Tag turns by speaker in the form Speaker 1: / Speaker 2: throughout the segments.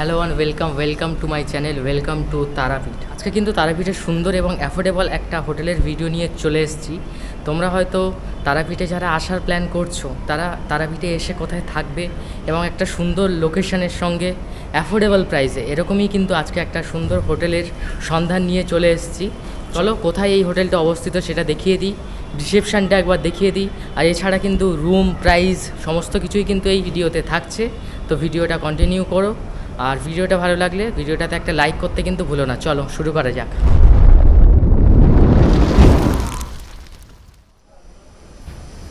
Speaker 1: Hello and welcome welcome to my channel, welcome to Tarapith. আজকে কিন্তু তারাপীঠের সুন্দর এবং অ্যাফোর্ডেবল একটা হোটেলের ভিডিও নিয়ে চলে এসেছি। তোমরা হয়তো তারাপীঠে যারা আসার প্ল্যান করছ, তারা তারাপীঠে এসে কোথায় থাকবে এবং একটা সুন্দর লোকেশনের সঙ্গে অ্যাফোর্ডেবল প্রাইসে এরকমই কিন্তু আজকে একটা সুন্দর হোটেলের সন্ধান নিয়ে চলে এসেছি। চলো, কোথায় এই হোটেলটা অবস্থিত সেটা দেখিয়ে দিই, রিসেপশানটা একবার দেখিয়ে দিই। আর এছাড়া কিন্তু রুম, প্রাইস, সমস্ত কিছুই কিন্তু এই ভিডিওতে থাকছে। তো ভিডিওটা কন্টিনিউ করো। আর ভিডিওটা ভালো লাগলে ভিডিওটাতে একটা লাইক করতে কিন্তু ভুলো না। চলো, শুরু করা যাক।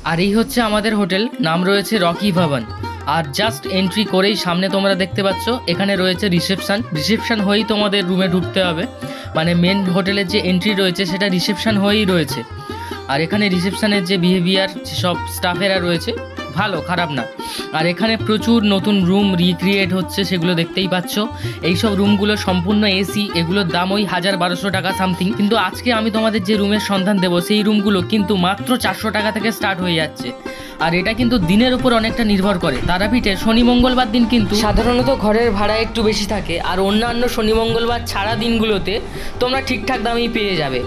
Speaker 1: আর এই হচ্ছে আমাদের হোটেল, নাম রয়েছে রকি ভবন। আর জাস্ট এন্ট্রি করেই সামনে তোমরা দেখতে পাচ্ছ, এখানে রয়েছে রিসেপশন রিসেপশন হয়েই তোমাদের রুমে ঢুকতে হবে। মানে মেন হোটেলের যে এন্ট্রি রয়েছে, সেটা রিসেপশন হয়েই রয়েছে। আর এখানে রিসেপশানের যে বিহেভিয়ার সব স্টাফেরা রয়েছে ভালো, খারাপ না। আর এখানে প্রচুর নতুন রুম রিক্রিয়েট হচ্ছে, সেগুলো দেখতেই পাচ্ছ। এইসব রুমগুলো সম্পূর্ণ এসি এগুলোর দাম ওই হাজার বারোশো টাকা সামথিং কিন্তু আজকে আমি তোমাদের যে রুমের সন্ধান দেবো, সেই রুমগুলো কিন্তু মাত্র চারশো টাকা থেকে স্টার্ট হয়ে যাচ্ছে। আর এটা কিন্তু দিনের উপর অনেকটা নির্ভর করে। তারাপীঠে শনি, মঙ্গলবার দিন কিন্তু সাধারণত ঘরের ভাড়া একটু বেশি থাকে। আর অন্যান্য শনি, মঙ্গলবার ছাড়া দিনগুলোতে তোমরা ঠিকঠাক দামেই পেয়ে যাবে।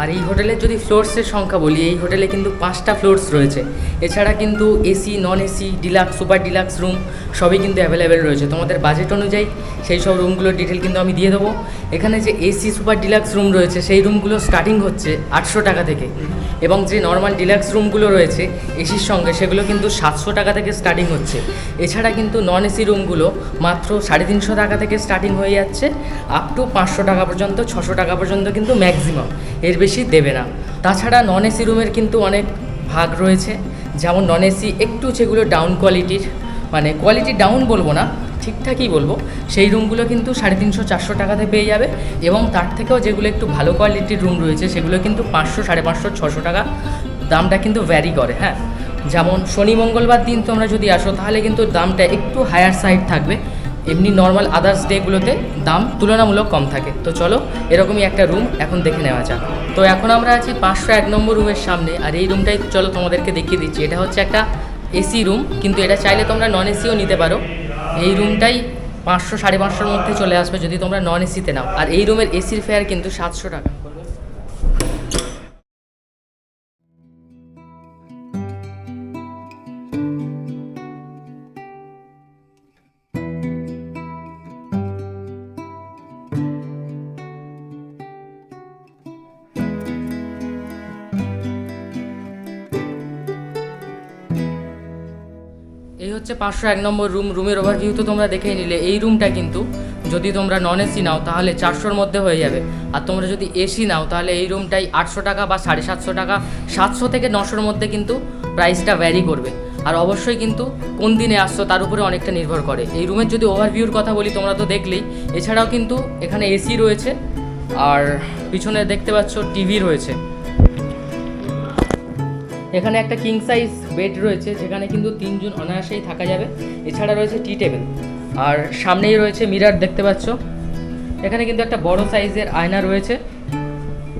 Speaker 1: আর এই হোটেলের যদি ফ্লোরসের সংখ্যা বলি, এই হোটেলে কিন্তু পাঁচটা ফ্লোরস রয়েছে। এছাড়া কিন্তু AC non AC deluxe, super deluxe room সবই কিন্তু অ্যাভেলেবেল রয়েছে। তোমাদের বাজেট অনুযায়ী সেই সব রুমগুলোর ডিটেল কিন্তু আমি দিয়ে দেবো। এখানে যে এসি, সুপার ডিলাক্স রুম রয়েছে, সেই রুমগুলো স্টার্টিং হচ্ছে আটশো টাকা থেকে। এবং যে নর্মাল ডিলাক্স রুমগুলো রয়েছে, এসির সঙ্গে সেগুলো কিন্তু সাতশো টাকা থেকে স্টার্টিং হচ্ছে। এছাড়া কিন্তু নন এসি রুমগুলো মাত্র সাড়ে তিনশো টাকা থেকে স্টার্টিং হয়ে যাচ্ছে। আপ টু পাঁচশো টাকা পর্যন্ত, ছশো টাকা পর্যন্ত কিন্তু ম্যাক্সিমাম এর বেশি দেবে না। তাছাড়া নন এসি রুমের কিন্তু অনেক ভাগ রয়েছে। যেমন নন এসি একটু যেগুলো ডাউন কোয়ালিটির মানে কোয়ালিটি ডাউন বলব না, ঠিকঠাকই বলব। সেই রুমগুলো কিন্তু সাড়ে তিনশো, চারশো টাকাতে পেয়ে যাবে এবং তার থেকেও যেগুলো একটু ভালো কোয়ালিটির রুম রয়েছে, সেগুলো কিন্তু পাঁচশো, সাড়ে পাঁচশো, ছশো টাকা দামটা কিন্তু ভ্যারি করে হ্যাঁ। যেমন শনি, মঙ্গলবার দিন তোমরা যদি আসো, তাহলে কিন্তু দামটা একটু হায়ার সাইড থাকবে। এমনি নর্মাল আদার্স ডেগুলোতে দাম তুলনামূলক কম থাকে। তো চলো, এরকমই একটা রুম এখন দেখে নেওয়া যাক। তো এখন আমরা আছি পাঁচশো এক নম্বর রুমের সামনে, আর এই রুমটাই চলো তোমাদেরকে দেখিয়ে দিচ্ছি। এটা হচ্ছে একটা এসি রুম কিন্তু এটা চাইলে তোমরা নন এসিও নিতে পারো। এই রুমটাই পাঁচশো সাড়ে পাঁচশোর মধ্যে চলে আসবে যদি তোমরা নন এসিতে নাও। আর এই রুমের এসির ফেয়ার কিন্তু সাতশো টাকা। হচ্ছে পাঁচশো এক নম্বর রুম, রুমের ওভারভিউ তো তোমরা দেখেই নিলে। এই রুমটা কিন্তু যদি তোমরা নন এসি নাও, তাহলে চারশোর মধ্যে হয়ে যাবে। আর তোমরা যদি এসি নাও, তাহলে এই রুমটাই আটশো টাকা বা সাড়ে সাতশো টাকা, সাতশো থেকে নশোর মধ্যে কিন্তু প্রাইসটা ভ্যারি করবে। আর অবশ্যই কিন্তু কোন দিনে আসছো তার উপরে অনেকটা নির্ভর করে। এই রুমের যদি ওভারভিউর কথা বলি, তোমরা তো দেখলেই, এছাড়াও কিন্তু এখানে এসি রয়েছে, আর পিছনে দেখতে পাচ্ছ টিভি রয়েছে। এখানে একটা কিং সাইজ বেড রয়েছে, যেখানে কিন্তু তিনজন অনায়াসেই থাকা যাবে। এছাড়া রয়েছে টি টেবিল আর সামনেই রয়েছে মিরার দেখতে পাচ্ছ। এখানে কিন্তু একটা বড় সাইজের আয়না রয়েছে।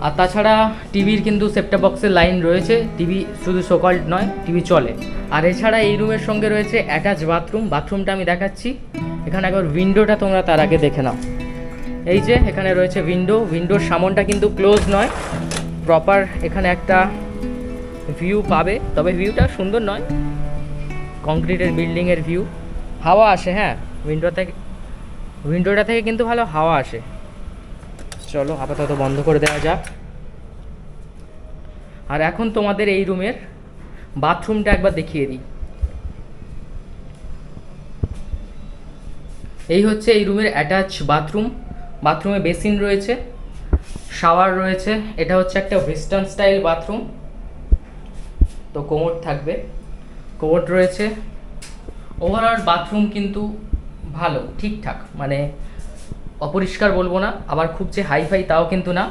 Speaker 1: আর তাছাড়া টিভির কিন্তু সেপ্টা বক্সের লাইন রয়েছে। টিভি শুধু সোকল্ড নয় টিভি চলে। আর এছাড়া এই রুমের সঙ্গে রয়েছে অ্যাটাচ বাথরুম বাথরুমটা আমি দেখাচ্ছি। এখানে একবার উইন্ডোটা তোমরা তার আগে দেখে নাও। এই যে, এখানে রয়েছে উইন্ডো উইন্ডোর সামনটা কিন্তু ক্লোজ নয়। প্রপার এখানে একটা ভিউ পাবে, তবে ভিউটা সুন্দর নয়। কংক্রিটের বিল্ডিংয়ের ভিউ হাওয়া আসে হ্যাঁ উইন্ডো থেকে উইন্ডোটা থেকে কিন্তু ভালো হাওয়া আসে। চলো, আপাতত বন্ধ করে দেওয়া যাক। আর এখন তোমাদের এই রুমের বাথরুমটা একবার দেখিয়ে দিই। এই হচ্ছে এই রুমের অ্যাটাচ বাথরুম বাথরুমে বেসিন রয়েছে শাওয়ার রয়েছে। এটা হচ্ছে একটা ওয়েস্টার্ন স্টাইল বাথরুম তো কোমোড থাকবে। কোমোড রয়েছে। ওভারঅল বাথরুম কিন্তু ভালো, ঠিকঠাক মানে অপরিষ্কার বলব না, আবার খুব যে হাইফাই তাও কিন্তু না।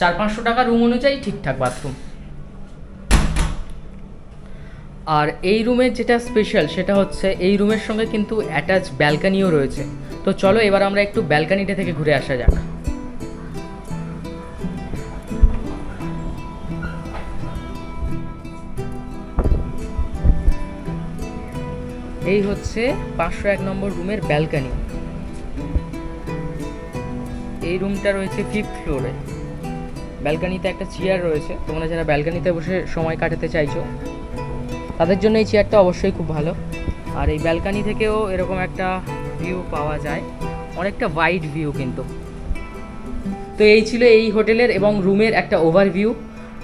Speaker 1: চার পাঁচশো টাকা রুম অনুযায়ী ঠিকঠাক বাথরুম আর এই রুমের যেটা স্পেশাল সেটা হচ্ছে এই রুমের সঙ্গে কিন্তু অ্যাটাচ ব্যালকানিও রয়েছে। তো চলো এবার আমরা একটু ব্যালকানিটা থেকে ঘুরে আসা যাক। এই হচ্ছে পাঁচশো এক নম্বর রুমের ব্যালকানি। এই রুমটা রয়েছে ফিফথ ফ্লোরে ব্যালকানিতে একটা চেয়ার রয়েছে। তোমরা যারা ব্যালকানিতে বসে সময় কাটাতে চাইছো, তাদের জন্য এই চেয়ারটা অবশ্যই খুব ভালো। আর এই ব্যালকানি থেকেও এরকম একটা ভিউ পাওয়া যায়। অনেকটা ওয়াইড ভিউ কিন্তু। তো এই ছিল এই হোটেলের এবং রুমের একটা ওভারভিউ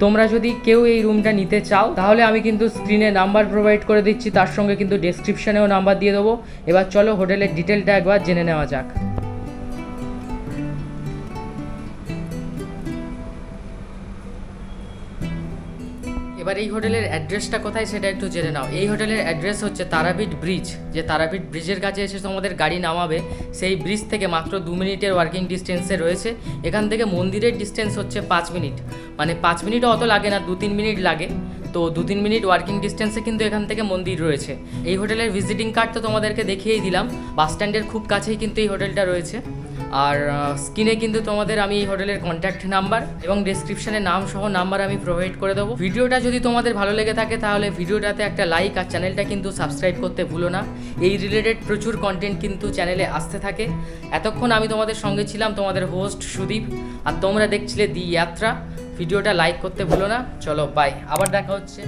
Speaker 1: তোমরা যদি কেউ এই রুমটা নিতে চাও, তাহলে আমি কিন্তু স্ক্রিনে নাম্বার প্রোভাইড করে দিচ্ছি, তার সঙ্গে কিন্তু ডেসক্রিপশনেও নাম্বার দিয়ে দেবো। এবার চলো হোটেলের ডিটেলটা একবার জেনে নেওয়া যাক। এবার এই হোটেলের অ্যাড্রেসটা কোথায় সেটা একটু জেনে নাও। এই হোটেলের অ্যাড্রেস হচ্ছে তারাপীঠ ব্রিজ। যে তারাপীঠ ব্রিজের কাছে এসে তোমাদের গাড়ি নামাবে, সেই ব্রিজ থেকে মাত্র দু মিনিটের ওয়ার্কিং ডিস্টেন্সে রয়েছে। এখান থেকে মন্দিরের ডিস্টেন্স হচ্ছে পাঁচ মিনিট। মানে পাঁচ মিনিটও অত লাগে না দু তিন মিনিট লাগে। তো দু তিন মিনিট ওয়ার্কিং ডিস্টেন্সে কিন্তু এখান থেকে মন্দির রয়েছে। এই হোটেলের ভিজিটিং কার্ড তো তোমাদেরকে দেখিয়েই দিলাম। বাস স্ট্যান্ডের খুব কাছেই কিন্তু এই হোটেলটা রয়েছে। আর স্ক্রিনে কিন্তু তোমাদের আমি এই হোটেলের কন্ট্যাক্ট নাম্বার এবং ডেসক্রিপশনে নাম সহ নাম্বার আমি প্রোভাইড করে দেবো। ভিডিওটা যদি তোমাদের ভালো লেগে থাকে তাহলে ভিডিওটাতে একটা লাইক আর চ্যানেলটা কিন্তু সাবস্ক্রাইব করতে ভুলো না। এই রিলেটেড প্রচুর কন্টেন্ট কিন্তু চ্যানেলে আসতে থাকে। এতক্ষণ আমি তোমাদের সঙ্গে ছিলাম তোমাদের হোস্ট সুদীপ। আর তোমরা দেখছিলে দি যাত্রা ভিডিওটা লাইক করতে ভুলো না। চলো বাই আবার দেখা হচ্ছে।